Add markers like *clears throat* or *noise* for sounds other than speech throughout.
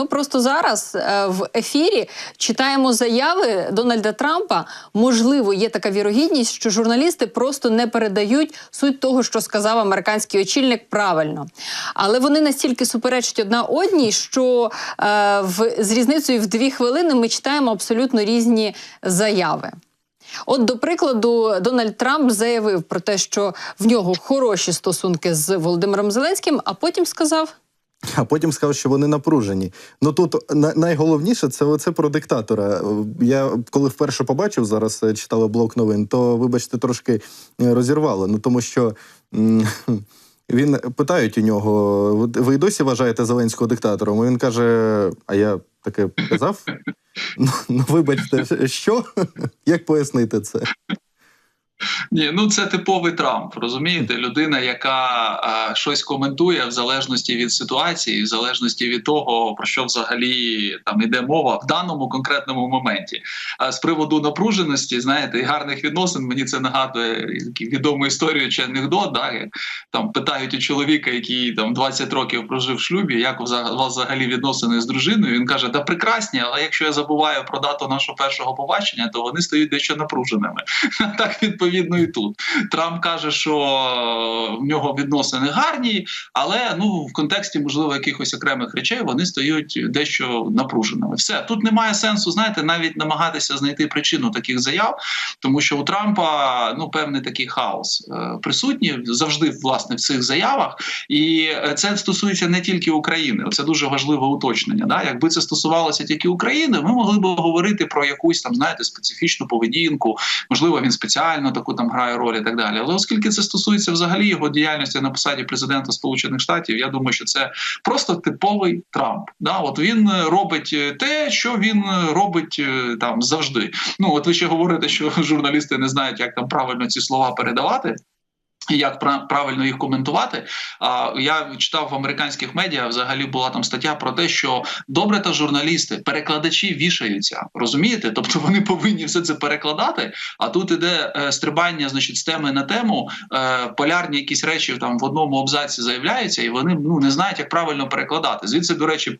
Ми просто зараз е, в ефірі читаємо заяви Дональда Трампа. Можливо, є така вірогідність, що журналісти просто не передають суть того, що сказав американський очільник правильно. Але вони настільки суперечать одна одній, що е, в, з різницею в дві хвилини ми читаємо абсолютно різні заяви. От, до прикладу, Дональд Трамп заявив про те, що в нього хороші стосунки з Володимиром Зеленським, а потім сказав. А потім сказав, що вони напружені. Ну тут на- найголовніше це оце про диктатора. Я коли вперше побачив зараз, е, читала блок новин, то вибачте, трошки е, розірвало. Ну тому що *laughs* він питають у нього: «Ви- досі вважаєте Зеленського диктатором? Він каже: А я таке казав? *laughs* Ну, ну вибачте, що? *laughs* Як пояснити це? Ні, ну це типовий Трамп. Розумієте, людина, яка а, щось коментує в залежності від ситуації, в залежності від того, про що взагалі там іде мова в даному конкретному моменті. А з приводу напруженості, знаєте, і гарних відносин, мені це нагадує відому історію чи анекдот. Да, там питають у чоловіка, який там 20 років прожив в шлюбі, як у вас взагалі відносини з дружиною. Він каже: Да прекрасні, але якщо я забуваю про дату нашого першого побачення, то вони стають дещо напруженими. *laughs* Так відповідно і тут. Трамп каже, що е, в нього відносини гарні, але ну в контексті можливо якихось окремих речей вони стають дещо напруженими. Все тут немає сенсу, знаєте, навіть намагатися знайти причину таких заяв, тому що у Трампа ну певний такий хаос е, присутній завжди власне в цих заявах, і е, це стосується не тільки України. Це дуже важливе уточнення. Да? Якби це стосувалося тільки України, ми могли б говорити про якусь там знаєте специфічну поведінку. Можливо, він спеціально таку там грає роль і так далі. Але оскільки це стосується взагалі його діяльності на посаді президента Сполучених Штатів, я думаю, що це просто типовий Трамп. Да, от він е, робить е, те, що він е, робить там завжди. Ну от ви ще говорите, що *laughs* журналісти не знають, як там правильно ці слова передавати. Як пра- правильно їх коментувати? А я читав в американських медіа. Взагалі була там стаття про те, що добре та журналісти, перекладачі вішаються. Розумієте? Тобто вони повинні все це перекладати. А тут іде е, стрибання, значить, з теми на тему. Е, полярні якісь речі там в одному абзаці заявляються, і вони ну не знають, як правильно перекладати. Звідси, до речі.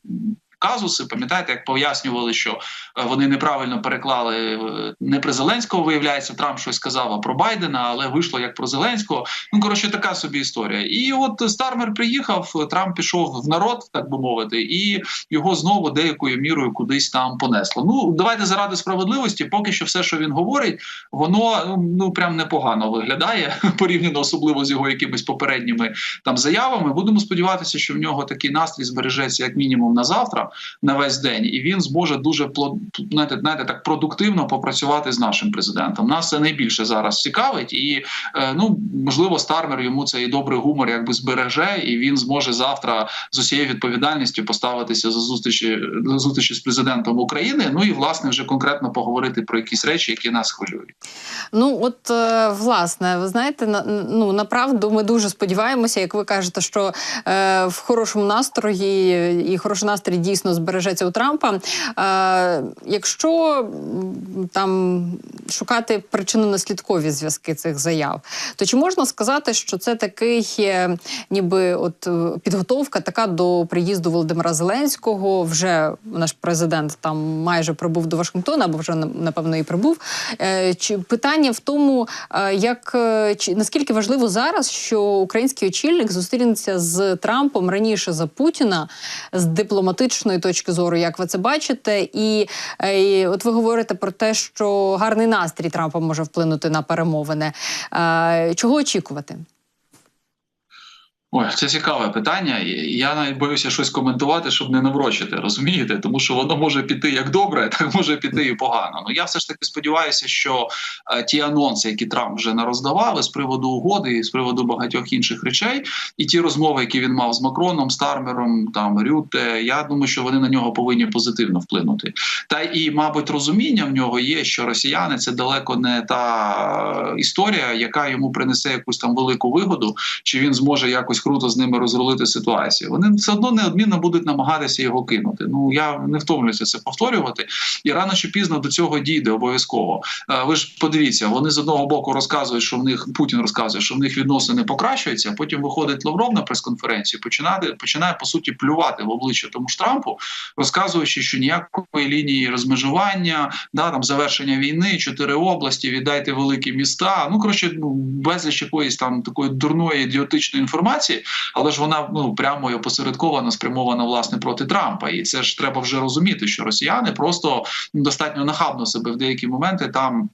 Казуси, пам'ятаєте, як пояснювали, що е, вони неправильно переклали е, не про Зеленського, виявляється, Трамп щось сказав, а про Байдена, але вийшло як про Зеленського. Ну коротше, така собі історія. І от Стармер приїхав, Трамп пішов в народ, так би мовити, і його знову деякою мірою кудись там понесло. Ну давайте заради справедливості, поки що все, що він говорить, воно ну, ну прям непогано виглядає *laughs* порівняно особливо з його якимись попередніми там заявами. Будемо сподіватися, що в нього такий настрій збережеться як мінімум на завтра, на весь день, і він зможе дуже знаєте, знаєте, так продуктивно попрацювати з нашим президентом. Нас це найбільше зараз цікавить, і е, ну можливо, Стармер йому цей добрий гумор якби збереже, і він зможе завтра з усією відповідальністю поставитися за зустрічі до зустрічі з президентом України. Ну і власне вже конкретно поговорити про якісь речі, які нас хвилюють. Ну, от е, власне, ви знаєте, на ну направду ми дуже сподіваємося, як ви кажете, що е, в хорошому настрої і хороший настрій дійсно збережеться у Трампа. Е, якщо там шукати причинно-наслідкові зв'язки цих заяв, то чи можна сказати, що це такий, е, ніби от е, підготовка така до приїзду Володимира Зеленського? Вже наш президент там майже прибув до Вашингтона, або вже напевно і прибув. Е, Чи питання в тому, е, як чи наскільки важливо зараз, що український очільник зустрінеться з Трампом раніше за Путіна з дипломатичної точки зору, як ви це бачите, і, е, і от ви говорите про те, що гарний настрій Трампа може вплинути на перемовини. Е, Чого очікувати? Ой, це цікаве питання. Я навіть боюся щось коментувати, щоб не наврочити, розумієте? Тому що воно може піти як добре, *laughs* так може піти і погано. Ну я все ж таки сподіваюся, що е, ті анонси, які Трамп вже нароздавав, і з приводу угоди, і з приводу багатьох інших речей, і ті розмови, які він мав з Макроном, Стармером, там Рюте, я думаю, що вони на нього повинні позитивно вплинути. Та і, мабуть, розуміння в нього є, що росіяни це далеко не та історія, яка йому принесе якусь там велику вигоду, чи він зможе якось якось круто з ними розрулити ситуацію. Вони все одно неодмінно будуть намагатися його кинути. Ну я не втомлююся це повторювати, і рано чи пізно до цього дійде обов'язково. Е, Ви ж подивіться, вони з одного боку розказують, що в них Путін розказує, що в них відносини покращуються. Потім виходить Лавров на прес-конференцію, починає починає по суті плювати в обличчя тому ж Трампу, розказуючи, що ніякої лінії розмежування, да там завершення війни, чотири області, віддайте великі міста. Ну коротше, ну безліч якоїсь там такої дурної ідіотичної інформації, але ж вона ну прямо і опосередковано спрямована власне проти Трампа. І це ж треба вже розуміти, що росіяни просто ну, достатньо нахабно себе в деякі моменти там.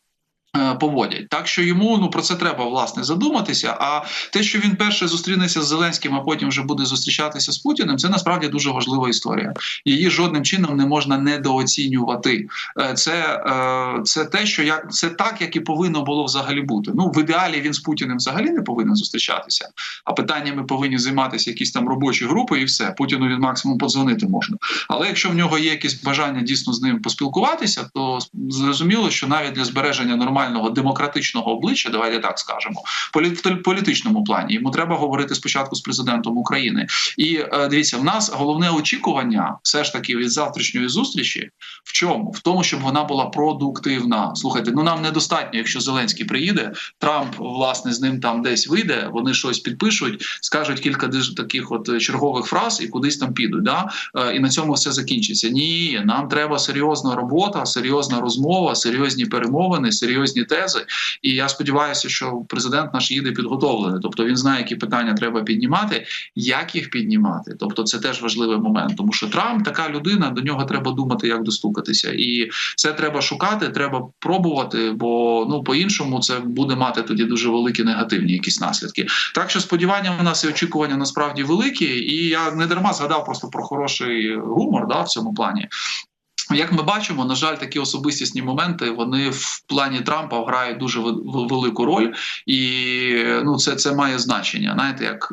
Е, Поводять так, що йому ну про це треба власне задуматися. А те, що він перше зустрінеться з Зеленським, а потім вже буде зустрічатися з Путіним, це насправді дуже важлива історія. Її жодним чином не можна недооцінювати. Е, Це, е, це те, що як це так, як і повинно було взагалі бути. Ну в ідеалі він з Путіним взагалі не повинен зустрічатися. А питаннями повинні займатися якісь там робочі групи, і все Путіну він максимум подзвонити можна. Але якщо в нього є якісь бажання дійсно з ним поспілкуватися, то зрозуміло, що навіть для збереження нормального демократичного обличчя, давайте так скажемо, в політичному плані йому треба говорити спочатку з президентом України. І е, дивіться, в нас головне очікування, все ж таки, від завтрашньої зустрічі. В чому? В тому, щоб вона була продуктивна. Слухайте, ну нам недостатньо, якщо Зеленський приїде, Трамп власне з ним там десь вийде, вони щось підпишуть, скажуть кілька таких от чергових фраз і кудись там підуть. Да? Е, І на цьому все закінчиться. Ні, нам треба серйозна робота, серйозна розмова, серйозні перемовини, серйозні тези. І я сподіваюся, що президент наш їде підготовлений. Тобто він знає, які питання треба піднімати, як їх піднімати. Тобто, це теж важливий момент, тому що Трамп така людина, до нього треба думати, як достукатися, і це треба шукати, треба пробувати, бо ну по-іншому це буде мати тоді дуже великі негативні якісь наслідки. Так що сподівання у нас і очікування насправді великі, і я не дарма згадав просто про хороший гумор да, в цьому плані. Як ми бачимо, на жаль, такі особистісні моменти вони в плані Трампа грають дуже ве- ве- велику роль, і ну це, це має значення. Знаєте, як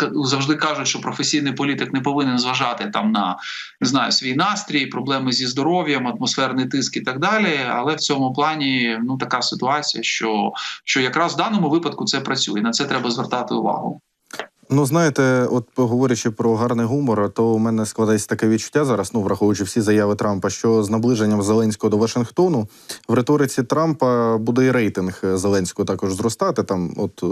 е, завжди кажуть, що професійний політик не повинен зважати там на не знаю свій настрій, проблеми зі здоров'ям, атмосферний тиск і так далі. Але в цьому плані ну така ситуація, що, що якраз в даному випадку це працює. На це треба звертати увагу. Ну, знаєте, от говорячи про гарний гумор, то у мене складається таке відчуття зараз, ну враховуючи всі заяви Трампа, що з наближенням Зеленського до Вашингтону в риториці Трампа буде і рейтинг Зеленського також зростати. Там, от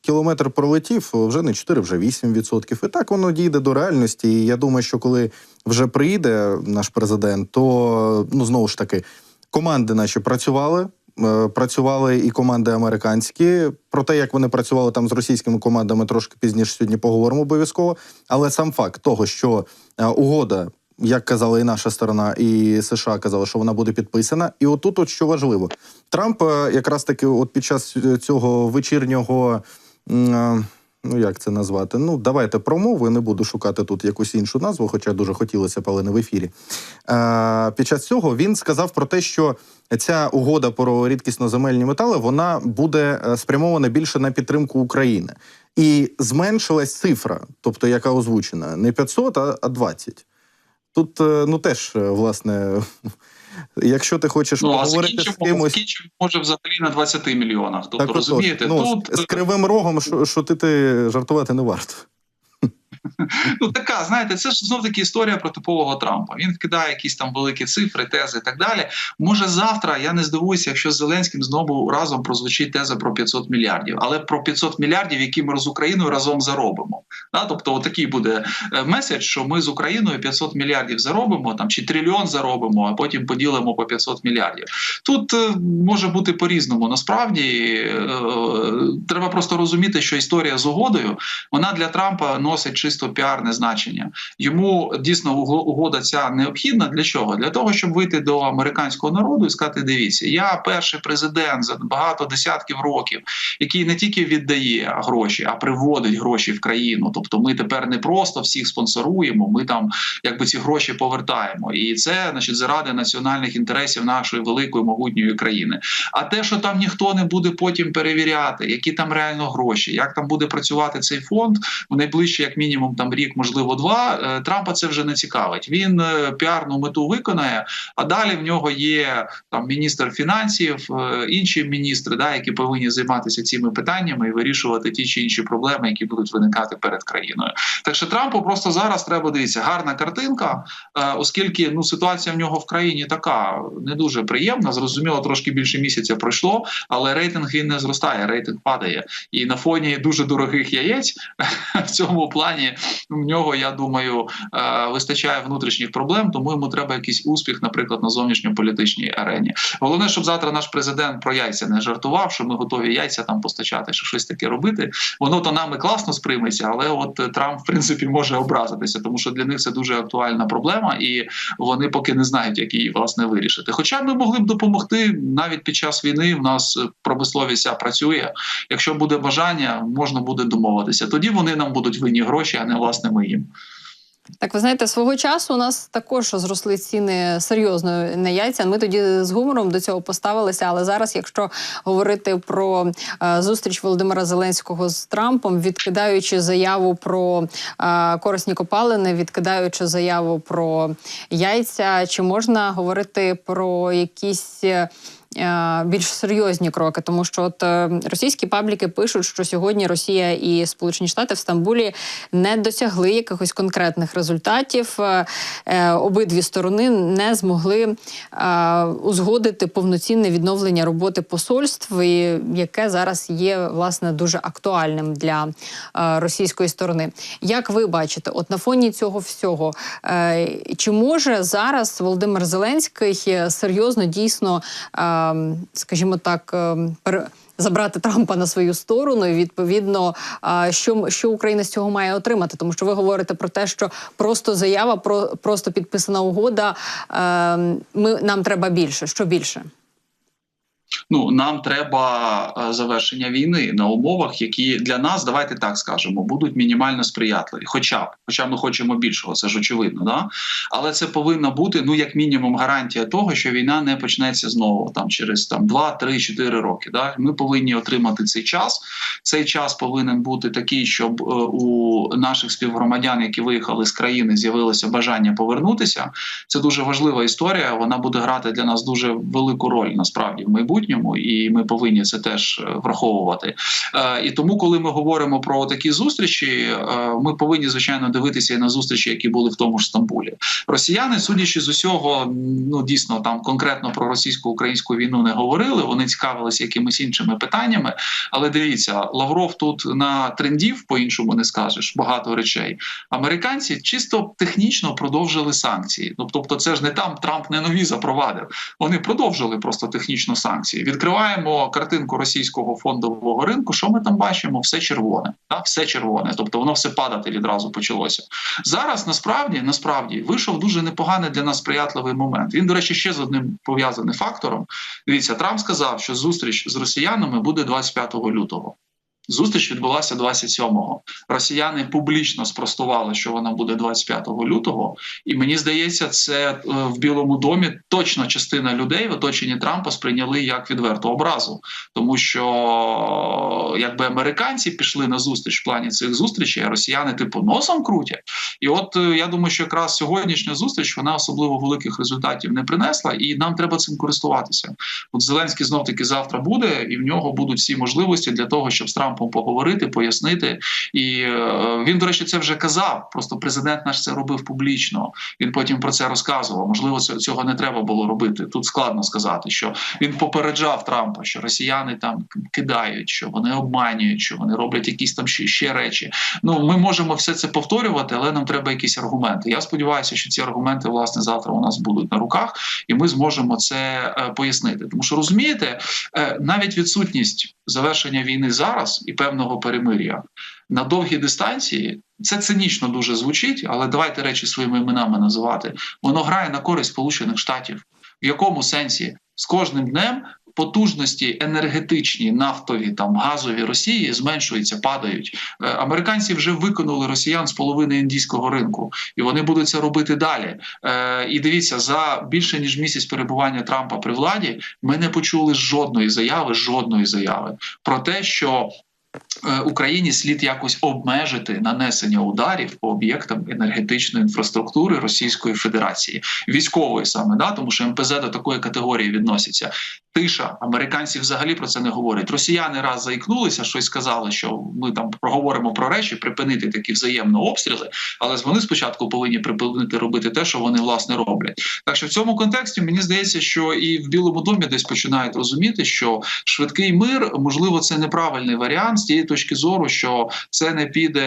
кілометр пролетів, вже не 4, вже 8%. І так воно дійде до реальності. І я думаю, що коли вже приїде наш президент, то ну знову ж таки команди наші працювали. Е, Працювали і команди американські. Про те, як вони працювали там з російськими командами, трошки пізніше сьогодні поговоримо обов'язково. Але сам факт того, що е, угода, як казала і наша сторона, і США казали, що вона буде підписана. І отут, от що важливо, Трамп е, якраз таки, от під час цього вечірнього. Ну, як це назвати? Ну, давайте промову. Не буду шукати тут якусь іншу назву, хоча дуже хотілося але не в ефірі. Е, під час цього він сказав про те, що ця угода про рідкісноземельні метали вона буде е, спрямована більше на підтримку України. І зменшилась цифра, тобто яка озвучена, не 500, а а 20. Тут, е, ну теж, е, власне, якщо ти хочеш Ну поговорити з кимось. закінчимо може взагалі на 20 мільйонах. Тобто Так, розумієте, ну, тут з, з кривим рогом, що, що ти, ти жартувати не варто. *laughs* ну така, знаєте, це ж знов таки історія про типового Трампа. Він вкидає якісь там великі цифри, тези і так далі. Може, завтра я не здивуюся, якщо з Зеленським знову разом прозвучить теза про 500 мільярдів, але про 500 мільярдів, які ми з Україною разом заробимо. Да? Тобто, отакий буде е, меседж, що ми з Україною 500 мільярдів заробимо, там чи трильйон заробимо, а потім поділимо по 500 мільярдів. Тут е, може бути по-різному. Насправді е, треба просто розуміти, що історія з угодою вона для Трампа носить чисто піарне значення. Йому дійсно уго- угода ця необхідна для чого? Для того, щоб вийти до американського народу і сказати: дивіться, я перший президент за багато десятків років, який не тільки віддає гроші, а приводить гроші в країну. Тобто, ми тепер не просто всіх спонсоруємо, ми там якби ці гроші повертаємо. І це значить заради національних інтересів нашої великої могутньої країни. А те, що там ніхто не буде потім перевіряти, які там реально гроші, як там буде працювати цей фонд в найближчі, як мінімум, мінімум там рік, можливо, два. е, Трампа це вже не цікавить. Він е, піарну мету виконає, а далі в нього є там міністр фінансів, е, інші міністри, да, які повинні займатися цими питаннями і вирішувати ті чи інші проблеми, які будуть виникати перед країною. Так що Трампу просто зараз треба дивитися гарна картинка, оскільки ну ситуація в нього в країні така не дуже приємна. Зрозуміло, трошки більше місяця пройшло, але рейтинг він не зростає, рейтинг падає. І на фоні дуже дорогих яєць *laughs* в цьому плані в нього, я думаю, е, вистачає внутрішніх проблем, тому йому треба якийсь успіх, наприклад, на зовнішньополітичній арені. Головне, щоб завтра наш президент про яйця не жартував, що ми готові яйця там постачати, що щось таке робити. Воно то нами класно сприйметься, але от Трамп, в принципі, може образитися, тому що для них це дуже актуальна проблема, і вони поки не знають, як її власне вирішити. Хоча ми могли б допомогти навіть під час війни. В нас промисловість працює. Якщо буде бажання, можна буде домовитися. Тоді вони нам будуть винні гроші, а не власне ми їм. Так, ви знаєте, свого часу у нас також зросли ціни серйозно на яйця. Ми тоді з гумором до цього поставилися. Але зараз, якщо говорити про е, зустріч Володимира Зеленського з Трампом, відкидаючи заяву про е, корисні копалини, відкидаючи заяву про яйця, чи можна говорити про якісь? Е, Більш серйозні кроки, тому що от е, російські пабліки пишуть, що сьогодні Росія і Сполучені Штати в Стамбулі не досягли якихось конкретних результатів. Е, Обидві сторони не змогли узгодити повноцінне відновлення роботи посольств, яке зараз є власне дуже актуальним для російської сторони. Як ви бачите, от на фоні цього всього, чи може зараз Володимир Зеленський серйозно дійсно, скажімо так, е, Забрати Трампа на свою сторону, і відповідно, що, що Україна з цього має отримати, тому що ви говорите про те, що просто заява, про просто підписана угода. е, Ми нам треба більше. Що більше? Ну нам треба е, завершення війни на умовах, які для нас, давайте так скажемо, будуть мінімально сприятливі. Хоча б, хоча ми хочемо більшого, це ж очевидно, да але це повинна бути ну як мінімум гарантія того, що війна не почнеться знову там через там 2, 3, 4 роки. Да? Ми повинні отримати цей час. Цей час повинен бути такий, щоб е, у наших співгромадян, які виїхали з країни, з'явилося бажання повернутися. Це дуже важлива історія. Вона буде грати для нас дуже велику роль насправді в майбутньому, і ми повинні це теж е, враховувати. Е, І тому, коли ми говоримо про такі зустрічі, е, ми повинні звичайно дивитися і на зустрічі, які були в тому ж Стамбулі. Росіяни, судячи з усього, ну дійсно там конкретно про російсько-українську війну не говорили. Вони цікавилися якимись іншими питаннями. Але дивіться, Лавров тут на трендів по-іншому не скажеш багато речей. Американці чисто технічно продовжили санкції. Ну тобто, це ж не там Трамп не нові запровадив. Вони продовжили просто технічно санкції. Відкриваємо картинку російського фондового ринку. Що ми там бачимо? Все червоне, так все червоне. Тобто воно все падати відразу почалося. Зараз насправді насправді вийшов дуже непоганий для нас сприятливий момент. Він, до речі, ще з одним пов'язаний фактором. Дивіться, Трамп сказав, що зустріч з росіянами буде 25 лютого. Зустріч відбулася 27-го. Росіяни публічно спростували, що вона буде 25 лютого. І мені здається, це е, в Білому домі точно частина людей в оточенні Трампа сприйняли як відверту образу, тому що якби американці пішли на зустріч в плані цих зустрічей, а росіяни типу носом крутять. І от е, я думаю, що якраз сьогоднішня зустріч вона особливо великих результатів не принесла, і нам треба цим користуватися. От Зеленський знов таки завтра буде, і в нього будуть всі можливості для того, щоб з поговорити, пояснити. І е, він, до речі, це вже казав. Просто президент наш це робив публічно. Він потім про це розказував. Можливо, цього- не треба було робити. Тут складно сказати, що він попереджав Трампа, що росіяни там кидають, що вони обманюють, що вони роблять якісь там ще, ще речі. Ну ми можемо все це повторювати, але нам треба якісь аргументи. Я сподіваюся, що ці аргументи власне завтра у нас будуть на руках, і ми зможемо це е, пояснити. Тому що розумієте, е, навіть відсутність завершення війни зараз і певного перемир'я на довгій дистанції. Це цинічно дуже звучить, але давайте речі своїми іменами називати. Воно грає на користь Сполучених Штатів. В якому сенсі з кожним днем потужності енергетичні, нафтові там газові Росії зменшуються, падають. Е, Американці вже виконали росіян з половини індійського ринку, і вони будуть це робити далі. Е, І дивіться, за більше ніж місяць перебування Трампа при владі ми не почули жодної заяви, жодної заяви про те, що Україні слід якось обмежити нанесення ударів по об'єктам енергетичної інфраструктури Російської Федерації, військової саме да, тому що МПЗ до такої категорії відноситься. Тиша американці взагалі про це не говорять. Росіяни раз заікнулися, щось сказали, що ми там проговоримо про речі, припинити такі взаємно обстріли, але вони спочатку повинні припинити робити те, що вони власне роблять. Так що в цьому контексті мені здається, що і в Білому домі десь починають розуміти, що швидкий мир можливо це неправильний варіант з тієї точки зору, що це не піде,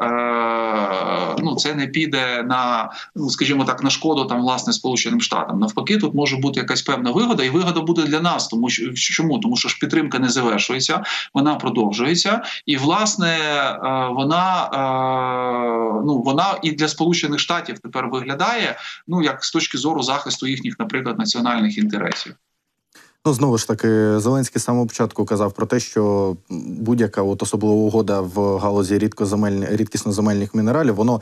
е, ну це не піде на, ну скажімо так, на шкоду там власне Сполученим Штатам. Навпаки, тут може бути якась певна вигода, і вигода буде для нас, тому що чому? Тому що ж підтримка не завершується, вона продовжується, і власне е, вона е, ну вона і для Сполучених Штатів тепер виглядає ну як з точки зору захисту їхніх, наприклад, національних інтересів. Ну, знову ж таки, Зеленський з самого початку казав про те, що будь-яка от особлива угода в галузі рідкоземельні, рідкісноземельних мінералів, воно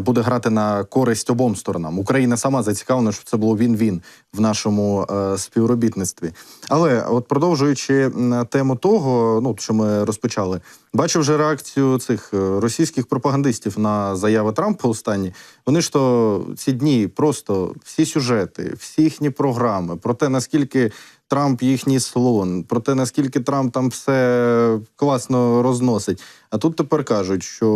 буде грати на користь обом сторонам. Україна сама зацікавлена, щоб це було він-він в нашому е, співробітництві. Але от продовжуючи тему того, ну що ми розпочали, бачу вже реакцію цих е, російських пропагандистів на заяви Трампа останні. Вони ж то ці дні просто всі сюжети, всі їхні програми про те, наскільки. Трамп їхній слон, про те, наскільки Трамп там все класно розносить. А тут тепер кажуть, що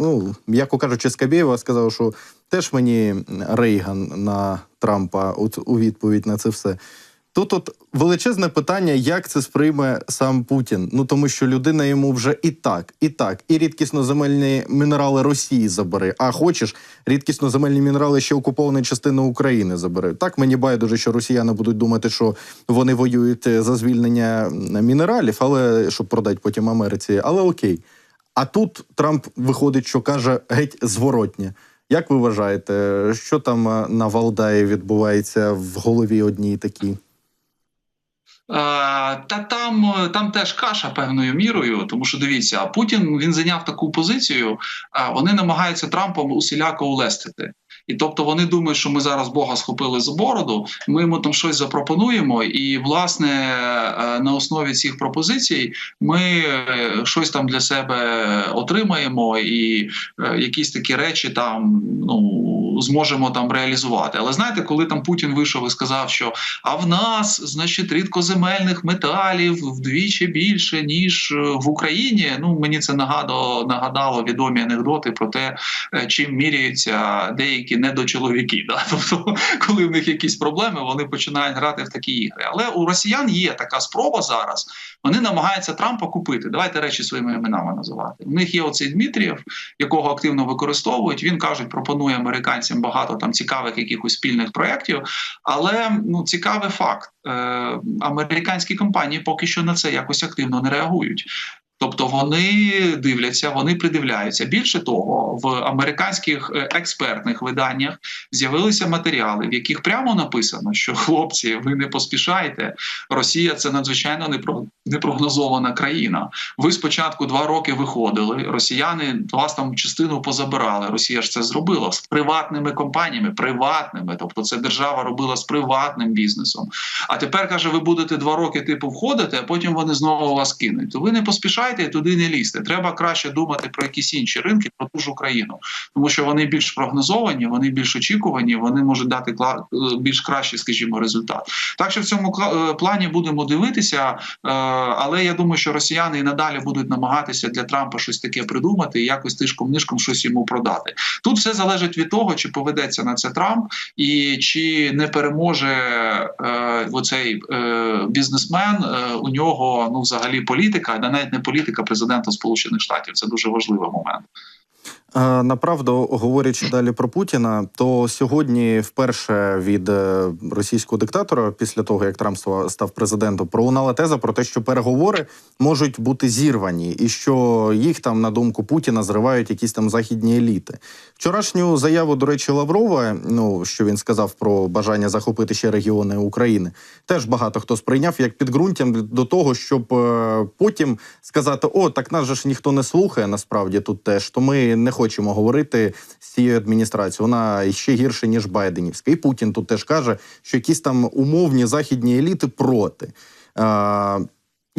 ну, м'яко кажучи, Скабєєва сказав, що теж мені Рейган на Трампа у відповідь на це все. Тут от величезне питання, як це сприйме сам Путін. Ну тому що людина йому вже і так, і так, і рідкісноземельні мінерали Росії забере. А хочеш, рідкісноземельні мінерали ще окупованої частини України забере. Так мені байдуже, що росіяни будуть думати, що вони воюють е, за звільнення мінералів, але щоб продати потім Америці. Але окей. А тут Трамп виходить, що каже геть зворотнє. Як ви вважаєте, що там е, на Валдаї відбувається в голові одній такій? Е, Та там, е, там теж каша певною мірою, тому що дивіться, Путін він зайняв таку позицію. Вони намагаються Трампом усіляко улестити. І тобто вони думають, що ми зараз Бога схопили за бороду, ми йому там щось запропонуємо, і власне е, на основі цих пропозицій ми щось там для себе отримаємо, і якісь такі речі там ну зможемо там реалізувати. Але знаєте, коли там Путін вийшов і сказав, що а в нас, значить, рідкоземельних металів вдвічі більше ніж е, в Україні. Ну мені це нагадало, нагадало відомі анекдоти про те, е, чим міряються деякі недочоловіки. Да? *laughs* Тобто, коли в них якісь проблеми, вони починають грати в такі ігри. Але у росіян є така спроба зараз. Вони намагаються Трампа купити. Давайте речі своїми іменами називати. У них є оцей Дмитрієв, якого активно використовують. Він кажуть, пропонує американцям багато там цікавих якихось спільних проєктів. Але ну цікавий факт: е, американські компанії поки що на це якось активно не реагують. Тобто вони дивляться, вони придивляються. Більше того, в американських е, експертних виданнях з'явилися матеріали, в яких прямо написано, що хлопці, ви не поспішайте. Росія це надзвичайно непрогнозована країна. Ви спочатку два роки виходили. Росіяни вас там частину позабирали. Росія ж це зробила з приватними компаніями, приватними. Тобто, це держава робила з приватним бізнесом. А тепер каже, ви будете два роки типу входити, а потім вони знову вас кинуть. То ви не поспішайте туди не лізьте. Треба краще думати про якісь інші ринки, про ту ж Україну, тому що вони більш прогнозовані, вони більш очікувані, вони можуть дати е, більш кращий, скажімо, результат. Так що в цьому е, плані будемо дивитися. Але я думаю, що росіяни і надалі будуть намагатися для Трампа щось таке придумати і якось тишком нишком щось йому продати. Тут все залежить від того, чи поведеться на це Трамп і чи не переможе е, оцей е, бізнесмен. Е, у нього ну взагалі політика, а навіть не політика президента Сполучених Штатів. Це дуже важливий момент. Направду, говорячи далі про Путіна, то сьогодні вперше від е, російського диктатора, після того як Трамп став президентом, пролунала теза про те, що переговори можуть бути зірвані, і що їх там, на думку Путіна, зривають якісь там західні еліти. Вчорашню заяву, до речі, Лаврова, ну що він сказав про бажання захопити ще регіони України, теж багато хто сприйняв як підґрунтям до того, щоб е, потім сказати: о, так нас же ж ніхто не слухає. Насправді тут теж то ми не хочемо говорити з цією адміністрацією. Вона ще гірше ніж Байденівська. І Путін тут теж каже, що якісь там умовні західні еліти проти.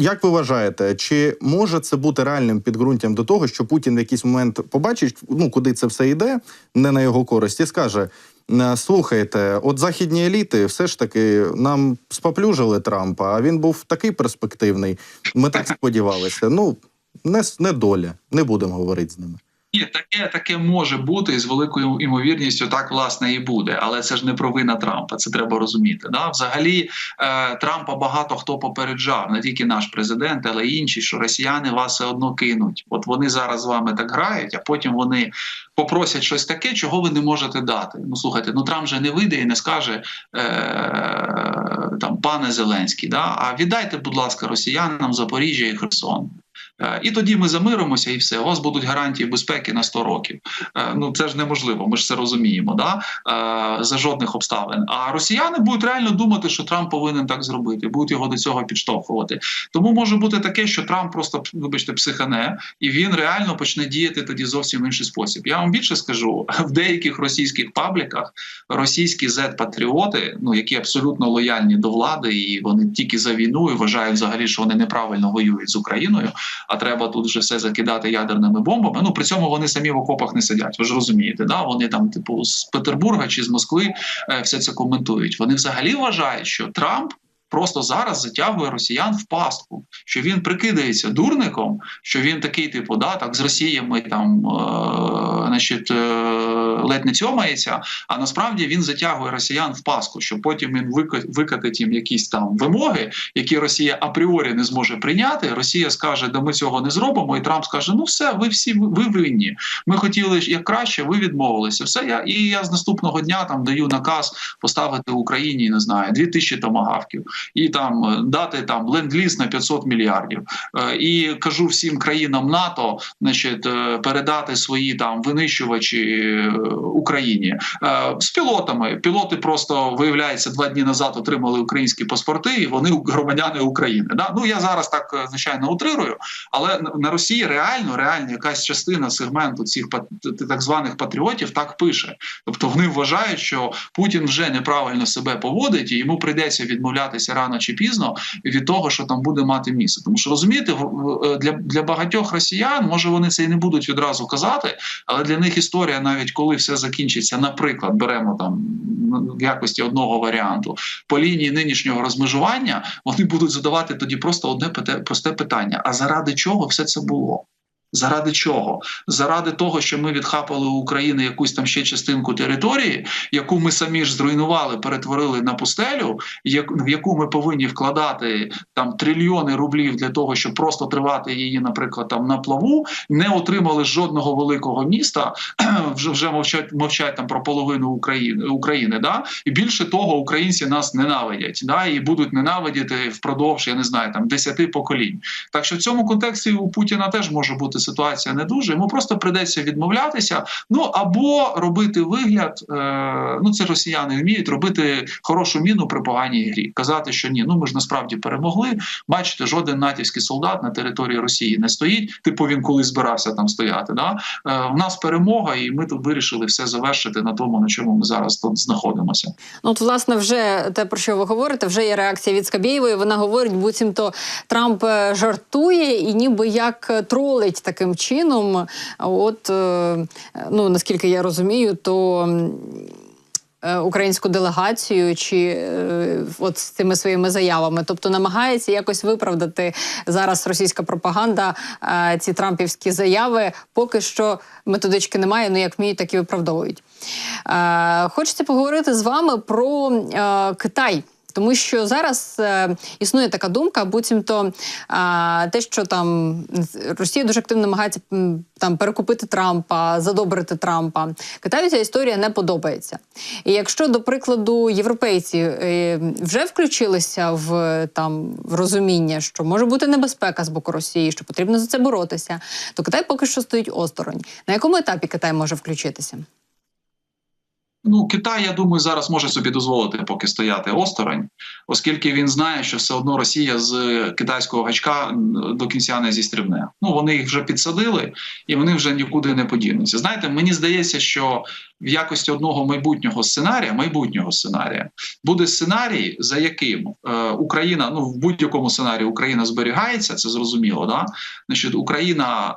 Як ви вважаєте, чи може це бути реальним підґрунтям до того, що Путін в якийсь момент побачить, ну куди це все йде, не на його користь, і скаже: «Е, слухайте, от західні еліти все ж таки нам споплюжили Трампа, а він був такий перспективний. Ми так сподівалися. Ну не, не доля, не будемо говорити з ними. Таке таке може бути і з великою імовірністю так власне і буде, але це ж не провина Трампа. Це треба розуміти. Да? Взагалі е, Трампа багато хто попереджав, не тільки наш президент, але й інші, що росіяни вас все одно кинуть. От вони зараз з вами так грають, а потім вони попросять щось таке, чого ви не можете дати. Ну слухайте, ну Трамп же не вийде і не скаже е, там пане Зеленський, да? а віддайте, будь ласка, росіянам Запоріжжя і Херсон. Е, І тоді ми замиримося, і все. У вас будуть гарантії безпеки на 100 років. Е, Ну це ж неможливо. Ми ж це розуміємо, да Е, за жодних обставин. А росіяни будуть реально думати, що Трамп повинен так зробити, будуть його до цього підштовхувати. Тому може бути таке, що Трамп просто вибачте психане, і він реально почне діяти тоді зовсім інший спосіб. Я вам більше скажу в деяких російських пабліках російські зет-патріоти, ну які абсолютно лояльні до влади, і вони тільки за війну і вважають взагалі, що вони неправильно воюють з Україною а треба тут вже все закидати ядерними бомбами. Ну при цьому вони самі в окопах не сидять. Ви ж розумієте, да? Вони там, типу, з Петербурга чи з Москви е, все це коментують. Вони взагалі вважають, що Трамп. Просто зараз затягує росіян в пастку, що він прикидається дурником, що він такий, типу, да, так з Росіями там е, значить, е, ледь не цьомається, а насправді він затягує росіян в пастку, що потім він вика- викатить їм якісь там вимоги, які Росія апріорі не зможе прийняти. Росія скаже, да ми цього не зробимо, і Трамп скаже: Ну все, ви всі ви винні. Ми хотіли як краще, ви відмовилися. Все я і я з наступного дня там даю наказ поставити Україні, не знаю, 2000 томагавків і там е, дати там ленд-ліз на 500 мільярдів. Е, І кажу всім країнам НАТО, значить, е, передати свої там винищувачі Україні Е, з пілотами. Пілоти просто виявляється два дні назад отримали українські паспорти, і вони громадяни України. Да? Ну я зараз так е, звичайно утрирую, але на- Росії реально, реально якась частина сегменту цих так званих патріотів так пише. Тобто вони вважають, що Путін вже неправильно себе поводить, і йому прийдеться відмовлятися рано чи пізно від того, що там буде мати місце. Тому що розумієте, в- для, для багатьох росіян може вони це і не будуть відразу казати, але для них історія, навіть коли все закінчиться, наприклад, беремо там в якості одного варіанту. По лінії нинішнього розмежування, вони будуть задавати тоді просто одне просте питання: а заради чого все це було? Заради чого? Заради того, що ми відхапали у України якусь там ще частинку території, яку ми самі ж зруйнували, перетворили на пустелю, в яку ми повинні вкладати там трильйони рублів для того, щоб просто тривати її, наприклад, там на плаву, не отримали жодного великого міста, *clears throat* вже вже мовчать мовчать там про половину України України. Да? І більше того, українці нас ненавидять, да? і будуть ненавидіти впродовж, я не знаю, там десяти поколінь. Так що в цьому контексті у Путіна теж може бути ситуація не дуже. Йому просто придеться відмовлятися. Ну або робити вигляд. Е, ну це росіяни вміють робити хорошу міну при поганій грі. Казати, що ні, ну ми ж насправді перемогли. Бачите, жоден натівський солдат на території Росії не стоїть. Типу він колись збирався там стояти. Да? Е, у нас перемога, і ми тут вирішили все завершити на тому, на чому ми зараз тут знаходимося. Ну, от, власне, вже те, про що ви говорите, вже є реакція від Скабєєвої. Вона говорить, буцімто Трамп е, жартує і ніби як е, тролить таким чином. От, е, ну, наскільки я розумію, то. е, Українську делегацію чи е, от з цими своїми заявами, тобто намагається якось виправдати зараз російська пропаганда ці трампівські заяви. Поки що методички немає. Ну як вміють, так і виправдовують. Хочеться поговорити з вами про Китай. Тому що зараз е, існує така думка, буцімто е, те, що там Росія дуже активно намагається там перекупити Трампа, задобрити Трампа. Китаю ця історія не подобається. І якщо, до прикладу, європейці е, вже включилися в там в розуміння, що може бути небезпека з боку Росії, що потрібно за це боротися, то Китай поки що стоїть осторонь. На якому етапі Китай може включитися? Ну, Китай, я думаю, зараз може собі дозволити поки стояти осторонь, оскільки він знає, що все одно Росія з китайського гачка до кінця не зістрибне. Ну вони їх вже підсадили, і вони вже нікуди не подінуться. Знаєте, мені здається, що в якості одного майбутнього сценарія, майбутнього сценарія, буде сценарій, за яким е, Україна, ну в будь-якому сценарії Україна зберігається, це зрозуміло. Да? Значить, Україна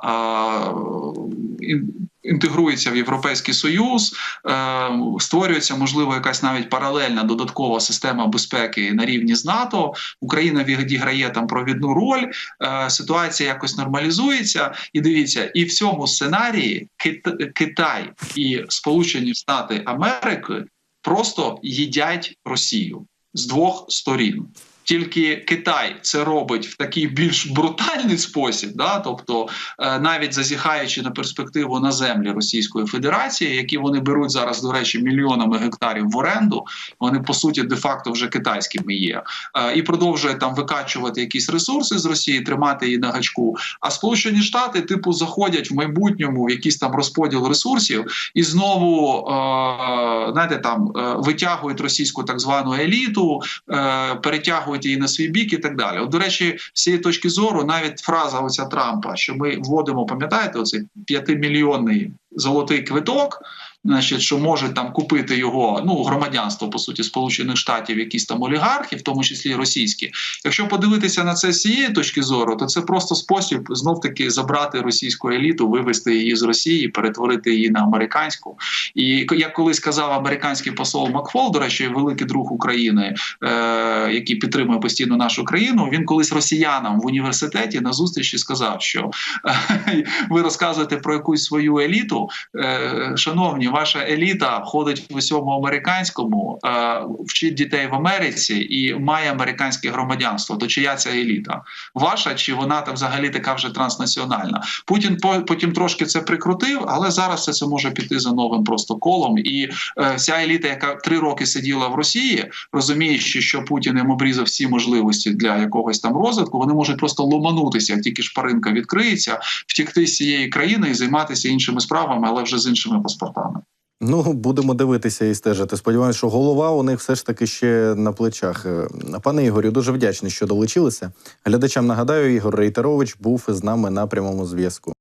ін- інтегрується в Європейський Союз, е, створюється можливо якась навіть паралельна додаткова система безпеки на рівні з НАТО. Україна відіграє там провідну роль. Е, ситуація якось нормалізується. І дивіться, і в цьому сценарії Кит- Китай і Сполучені Штати Америки просто їдять Росію з двох сторін. Тільки Китай це робить в такий більш брутальний спосіб, да? тобто е, навіть зазіхаючи на перспективу на землі Російської Федерації, які вони беруть зараз, до речі, мільйонами гектарів в оренду, вони по суті де-факто вже китайськими є, е, і продовжує там викачувати якісь ресурси з Росії, тримати її на гачку. А Сполучені Штати, типу, заходять в майбутньому в якийсь там розподіл ресурсів і знову е, знаєте, там витягують російську так звану еліту, е, перетягують її на свій бік і так далі. От, до речі, з цієї точки зору, навіть фраза оця Трампа, що ми вводимо, пам'ятаєте, оцей п'ятимільйонний золотий квиток. Значить, що може там купити його ну громадянство по суті Сполучених Штатів, якісь там олігархи, в тому числі російські. Якщо подивитися на це з цієї точки зору, то це просто спосіб знов таки забрати російську еліту, вивести її з Росії, перетворити її на американську. І як колись казав американський посол Макфол, до речі, великий друг України, е, який підтримує постійно нашу країну. Він колись росіянам в університеті на зустрічі сказав, що *laughs* ви розказуєте про якусь свою еліту. Е, шановні, ваша еліта ходить в усьому американському, е, вчить дітей в Америці і має американське громадянство. То чия ця еліта? Ваша чи вона там взагалі така вже транснаціональна? Путін по- потім трошки це прикрутив, але зараз все це може піти за новим просто колом. І е, вся еліта, яка три роки сиділа в Росії, розуміючи, що Путін їм обрізав всі можливості для якогось там розвитку, вони можуть просто ломанутися, як тільки шпаринка відкриється, втікти з цієї країни і займатися іншими справами, але вже з іншими паспортами. Ну, будемо дивитися і стежити. Сподіваюся, що голова у них все ж таки ще на плечах. Е, Пане Ігорю, дуже вдячний, що долучилися. Глядачам нагадаю, Ігор Рейтерович був з нами на прямому зв'язку.